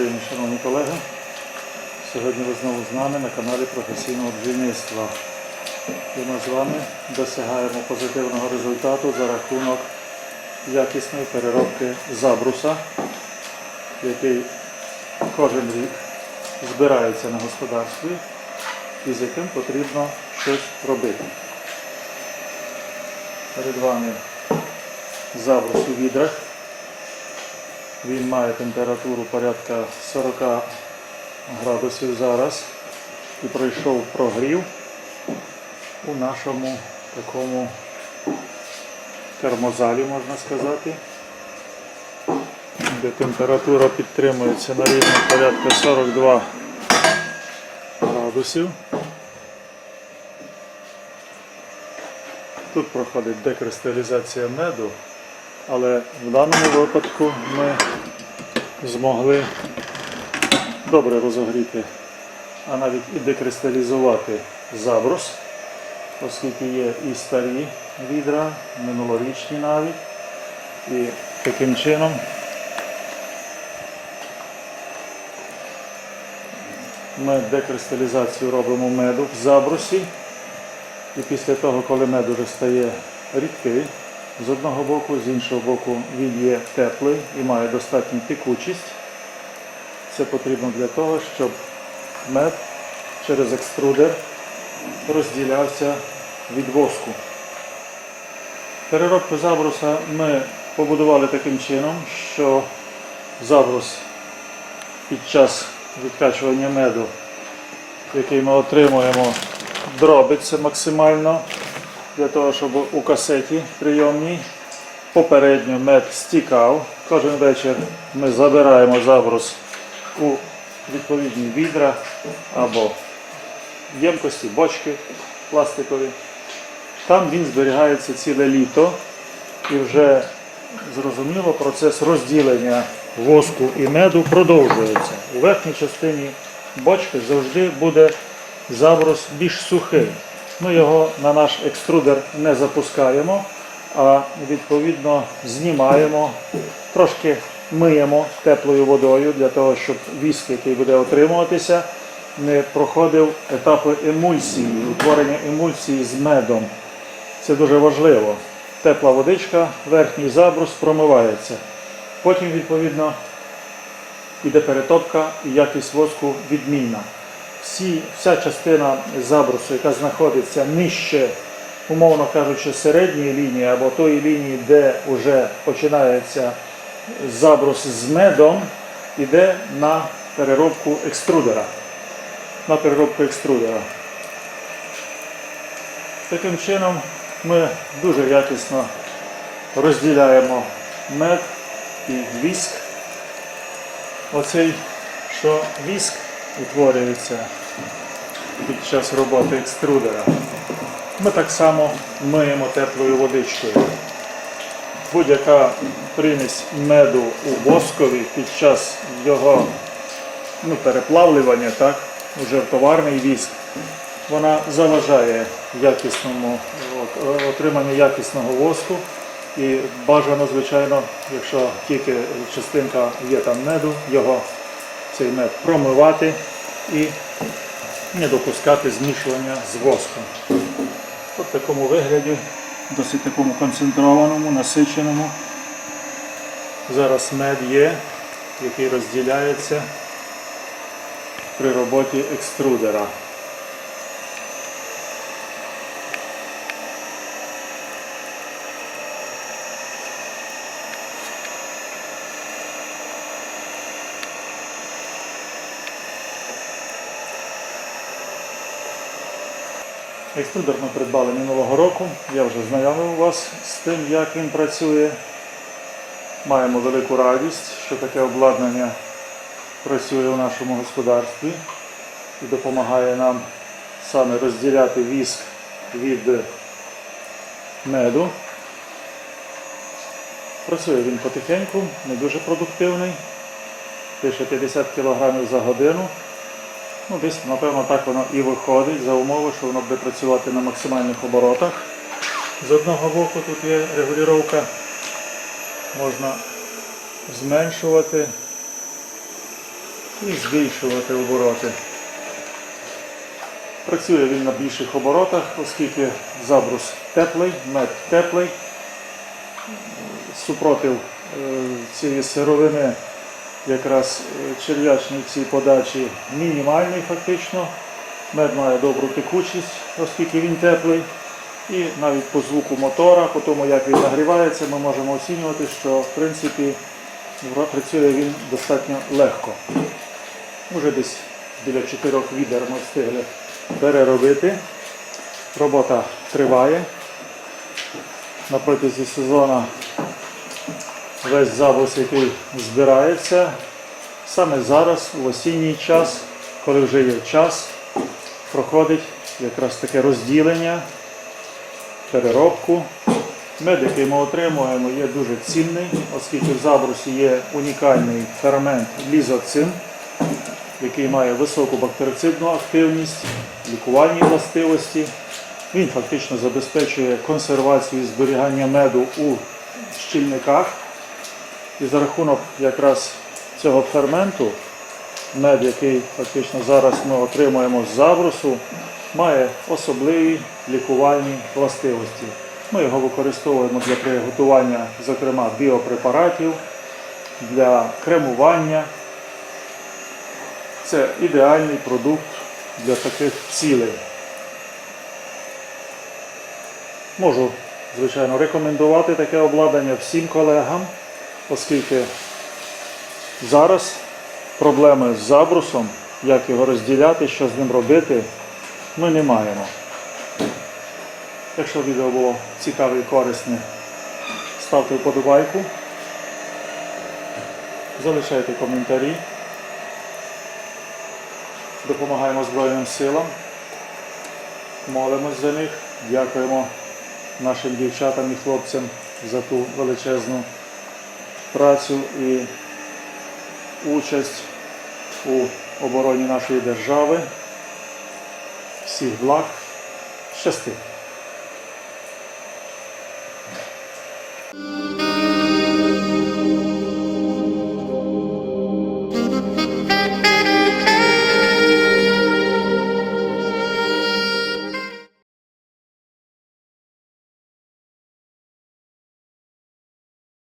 Україні, шановні колеги. Сьогодні ви знову з нами на каналі професійного бджільництва. І ми з вами досягаємо позитивного результату за рахунок якісної переробки забруса, який кожен рік збирається на господарстві і з яким потрібно щось робити. Перед вами забрус у відрах. Він має температуру порядка 40 градусів зараз і пройшов прогрів у нашому такому термозалі, можна сказати, де температура підтримується на рівні порядка 42 градусів. Тут проходить декристалізація меду, але в даному випадку ми змогли добре розогріти, а навіть і декристалізувати забрус, оскільки є і старі відра, минулорічні навіть. І таким чином ми декристалізацію робимо меду в забрусі. І після того, коли мед уже стає рідкий, з одного боку, з іншого боку, він є теплий і має достатню текучість. Це потрібно для того, щоб мед через екструдер розділявся від воску. Переробку забруса ми побудували таким чином, що забрус під час відкачування меду, який ми отримуємо, дробиться максимально для того, щоб у касеті прийомній попередньо мед стікав. Кожен вечір ми забираємо забрус у відповідні відра або ємкості, бочки пластикові. Там він зберігається ціле літо і вже зрозуміло процес розділення воску і меду продовжується. У верхній частині бочки завжди буде заброс більш сухий. Ми його на наш екструдер не запускаємо, а відповідно знімаємо, трошки миємо теплою водою для того, щоб віск, який буде отримуватися, не проходив етапи емульсії, утворення емульсії з медом. Це дуже важливо. Тепла водичка, верхній забрус промивається. Потім, відповідно, іде перетопка і якість воску відмінна. Всі, вся частина забрусу, яка знаходиться нижче, умовно кажучи, середньої лінії або тої лінії, де вже починається забрус з медом, іде на переробку екструдера. На переробку екструдера. Таким чином ми дуже якісно розділяємо мед і віск. Оцей, що віск утворюється під час роботи екструдера. Ми так само миємо теплою водичкою. Будь-яка примість меду у воскові під час його ну, переплавлювання, так, уже в товарний віск, вона заважає якісному от, отриманню якісного воску. І бажано, звичайно, якщо тільки частинка є там меду, його цей мед промивати і не допускати змішування з воском. От в такому вигляді, досить такому концентрованому, насиченому. Зараз мед є, який розділяється при роботі екструдера. Екструдер ми придбали минулого року. Я вже знайомив вас з тим, як він працює. Маємо велику радість, що таке обладнання працює у нашому господарстві і допомагає нам саме розділяти віск від меду. Працює він потихеньку, не дуже продуктивний. Пише 50 кг за годину. Ну, десь, напевно, так воно і виходить за умови, що воно буде працювати на максимальних оборотах. З одного боку тут є регулювання, можна зменшувати і збільшувати обороти. Працює він на більших оборотах, оскільки забрус теплий, мед теплий. Супротив е, цієї сировини якраз е, черв'ячний в цій подачі мінімальний фактично. Мед має добру текучість, оскільки він теплий. І навіть по звуку мотора, по тому як він нагрівається, ми можемо оцінювати, що в принципі працює він достатньо легко. Уже десь біля 4 відер ми встигли переробити. Робота триває. На протязі сезону весь забус, який збирається, саме зараз, в осінній час, коли вже є час, проходить якраз таке розділення, переробку. Мед, ми отримуємо, є дуже цінний, оскільки в забрусі є унікальний фермент лізоцин, який має високу бактерицидну активність, лікувальні властивості. Він фактично забезпечує консервацію і зберігання меду у щільниках. І за рахунок якраз цього ферменту, мед, який фактично зараз ми отримуємо з забрусу, має особливі лікувальні властивості. Ми його використовуємо для приготування, зокрема, біопрепаратів, для кремування. Це ідеальний продукт для таких цілей. Можу, звичайно, рекомендувати таке обладнання всім колегам, оскільки зараз проблеми з забрусом, як його розділяти, що з ним робити, ми не маємо. Якщо відео було цікаве і корисне, ставте вподобайку, залишайте коментарі. Допомагаємо Збройним силам, молимось за них, дякуємо нашим дівчатам і хлопцям за ту величезну працю і участь у обороні нашої держави. Всіх благ, щасти!